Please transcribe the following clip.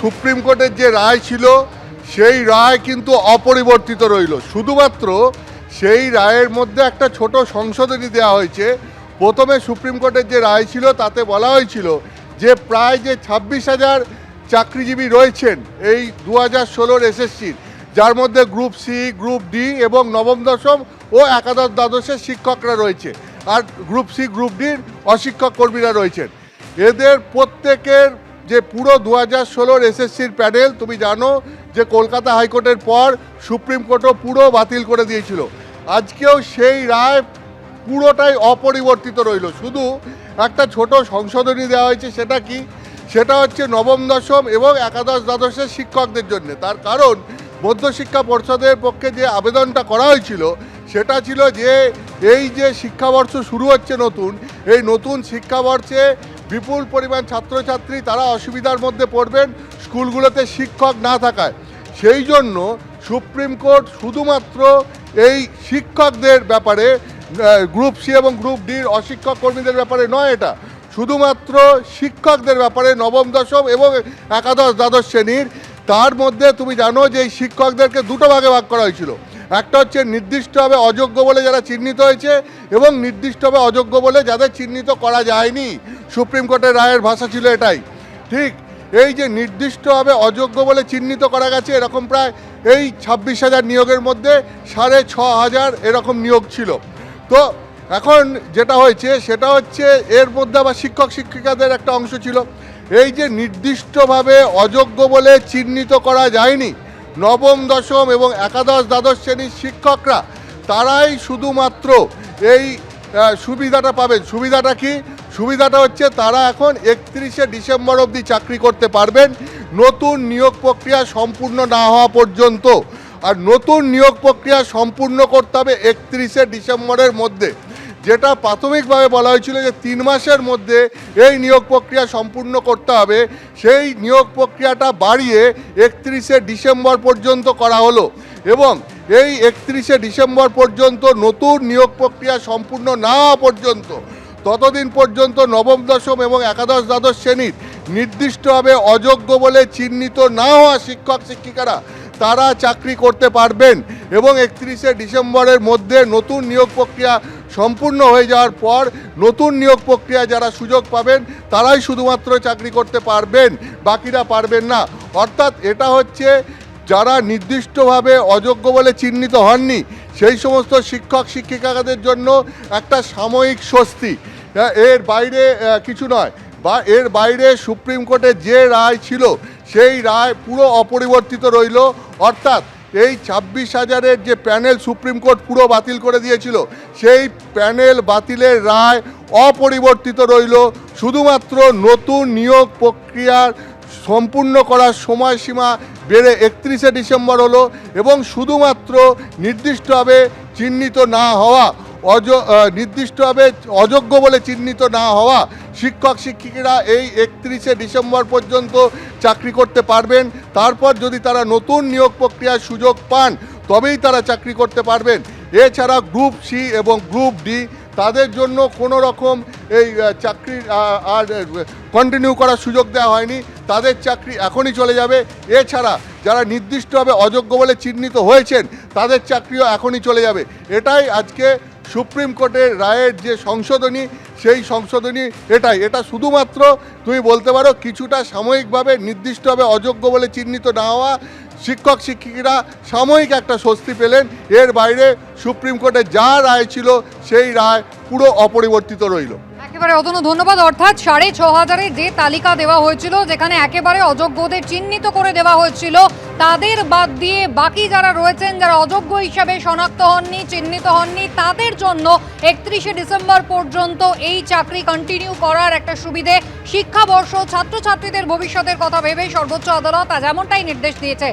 Supreme কোর্টের যে রায় ছিল, সেই রায় কিন্তু অপরিবর্তিত রইল। শুধুমাত্র সেই রায়ের মধ্যে একটা ছোট সংশোধনী দেওয়া হয়েছে। প্রথমে সুপ্রিম কোর্টের যে রায় ছিল, তাতে বলা হয়েছিল যে প্রায় যে ছাব্বিশ হাজার চাকরিজীবী রয়েছেন এই দু হাজার ষোলোর এসএসসির যার মধ্যে গ্রুপ সি, গ্রুপ ডি এবং নবম, দশম ও একাদশ, দ্বাদশের শিক্ষকরা রয়েছে। আর গ্রুপ সি, গ্রুপ ডির অশিক্ষক কর্মীরা রয়েছেন। এদের প্রত্যেকের যে পুরো দু হাজার ষোলোর এসএসসির প্যানেল, তুমি জানো যে কলকাতা হাইকোর্টের পর সুপ্রিম কোর্টও পুরো বাতিল করে দিয়েছিল। আজকেও সেই রায় পুরোটাই অপরিবর্তিত রইল। শুধু একটা ছোট সংশোধনী দেওয়া হয়েছে, সেটা কি? সেটা হচ্ছে নবম দশম এবং একাদশ দ্বাদশের শিক্ষকদের জন্য। তার কারণ মধ্যশিক্ষা পর্ষদের পক্ষে যে আবেদনটা করা হয়েছিল, সেটা ছিল যে এই যে শিক্ষাবর্ষ শুরু হচ্ছে নতুন, এই নতুন শিক্ষাবর্ষে বিপুল পরিমাণ ছাত্রছাত্রী তারা অসুবিধার মধ্যে পড়বেন, স্কুলগুলোতে শিক্ষক না থাকায়। সেই জন্য সুপ্রিম কোর্ট শুধুমাত্র এই শিক্ষকদের ব্যাপারে গ্রুপ সি এবং গ্রুপ ডির অশিক্ষক কর্মীদের ব্যাপারে নয় এটা। শুধুমাত্র শিক্ষকদের ব্যাপারে নবম, দশম এবং একাদশ, দ্বাদশ শ্রেণির, তার মধ্যে তুমি জানো যে এই শিক্ষকদেরকে দুটো ভাগে ভাগ করা হয়েছিল। একটা হচ্ছে নির্দিষ্টভাবে অযোগ্য বলে যারা চিহ্নিত হয়েছে এবং নির্দিষ্টভাবে অযোগ্য বলে যাদের চিহ্নিত করা যায়নি, সুপ্রিম কোর্টের রায়ের ভাষা ছিল এটাই। ঠিক এই যে নির্দিষ্টভাবে অযোগ্য বলে চিহ্নিত করা গেছে, এরকম প্রায় এই ছাব্বিশ হাজার নিয়োগের মধ্যে সাড়ে ছ হাজার এরকম নিয়োগ ছিল। তো এখন যেটা হয়েছে, সেটা হচ্ছে এর মধ্যে আবার শিক্ষক শিক্ষিকাদের একটা অংশ ছিল। এই যে নির্দিষ্টভাবে অযোগ্য বলে চিহ্নিত করা যায়নি নবম, দশম এবং একাদশ, দ্বাদশ শ্রেণির শিক্ষকরা তারাই শুধুমাত্র এই সুবিধাটা পাবেন। সুবিধাটা কি? সুবিধাটা হচ্ছে তারা এখন একত্রিশে ডিসেম্বর অবধি চাকরি করতে পারবেন। নতুন নিয়োগ প্রক্রিয়া সম্পূর্ণ না হওয়া পর্যন্ত। আর নতুন নিয়োগ প্রক্রিয়া সম্পূর্ণ করতে হবে একত্রিশে ডিসেম্বরের মধ্যে। যেটা প্রাথমিকভাবে বলা হয়েছিল যে তিন মাসের মধ্যে এই নিয়োগ প্রক্রিয়া সম্পূর্ণ করতে হবে, সেই নিয়োগ প্রক্রিয়াটা বাড়িয়ে একত্রিশে ডিসেম্বর পর্যন্ত করা হলো এবং এই একত্রিশে ডিসেম্বর পর্যন্ত নতুন নিয়োগ প্রক্রিয়া সম্পূর্ণ না পর্যন্ত, ততদিন পর্যন্ত নবম, দশম এবং একাদশ, দ্বাদশ শ্রেণির নির্দিষ্টভাবে অযোগ্য বলে চিহ্নিত না হওয়া শিক্ষক, শিক্ষিকারা তারা চাকরি করতে পারবেন এবং একত্রিশে ডিসেম্বরের মধ্যে নতুন নিয়োগ প্রক্রিয়া সম্পূর্ণ হয়ে যাওয়ার পর নতুন নিয়োগ প্রক্রিয়া যারা সুযোগ পাবেন, তারাই শুধুমাত্র চাকরি করতে পারবেন, বাকিরা পারবেন না। অর্থাৎ এটা হচ্ছে যারা নির্দিষ্টভাবে অযোগ্য বলে চিহ্নিত হননি, সেই সমস্ত শিক্ষক শিক্ষিকাদের জন্য একটা সাময়িক স্বস্তি। এর বাইরে কিছু নয়। বা এর বাইরে সুপ্রিম কোর্টের যে রায় ছিল, সেই রায় পুরো অপরিবর্তিত রইল। অর্থাৎ এই ছাব্বিশ হাজারের যে প্যানেল সুপ্রিম কোর্ট পুরো বাতিল করে দিয়েছিল, সেই প্যানেল বাতিলের রায় অপরিবর্তিত রইল। শুধুমাত্র নতুন নিয়োগ প্রক্রিয়ার সম্পূর্ণ করার সময়সীমা বেড়ে একত্রিশে ডিসেম্বর হলো এবং শুধুমাত্র নির্দিষ্টভাবে চিহ্নিত না হওয়া, অজ নির্দিষ্টভাবে অযোগ্য বলে চিহ্নিত না হওয়া শিক্ষক, শিক্ষিকারা এই একত্রিশে ডিসেম্বর পর্যন্ত চাকরি করতে পারবেন। তারপর যদি তারা নতুন নিয়োগ প্রক্রিয়ার সুযোগ পান, তবেই তারা চাকরি করতে পারবেন। এছাড়া গ্রুপ সি এবং গ্রুপ ডি, তাদের জন্য কোনো রকম এই চাকরির আর কন্টিনিউ করার সুযোগ দেওয়া হয়নি। তাদের চাকরি এখনই চলে যাবে। এছাড়া যারা নির্দিষ্টভাবে অযোগ্য বলে চিহ্নিত হয়েছেন, তাদের চাকরিও এখনই চলে যাবে। এটাই আজকে সুপ্রিম কোর্টের রায়ের যে সংশোধনী, সেই সংশোধনী এটাই। এটা শুধুমাত্র তুমি বলতে পারো কিছুটা সাময়িকভাবে নির্দিষ্টভাবে অযোগ্য বলে চিহ্নিত না হওয়া শিক্ষক শিক্ষিকারা সাময়িক একটা স্বস্তি পেলেন। এর বাইরে সুপ্রিম কোর্টে যা রায় ছিল, সেই রায় পুরো অপরিবর্তিত রইল। একেবারে অতনু ধন্যবাদ। অর্থাৎ সাড়ে ছ হাজারে যে তালিকা দেওয়া হয়েছিল, যেখানে একেবারে অযোগ্যদের চিহ্নিত করে দেওয়া হয়েছিল, তাদের বাদ দিয়ে বাকি যারা রয়েছেন, যারা অযোগ্য হিসাবে শনাক্ত হননি, চিহ্নিত হননি, তাদের জন্য একত্রিশে ডিসেম্বর পর্যন্ত এই চাকরি কন্টিনিউ করার একটা সুবিধে। শিক্ষাবর্ষ ছাত্রছাত্রীদের ভবিষ্যতের কথা ভেবে সর্বোচ্চ আদালত আজ এমনটাই নির্দেশ দিয়েছে।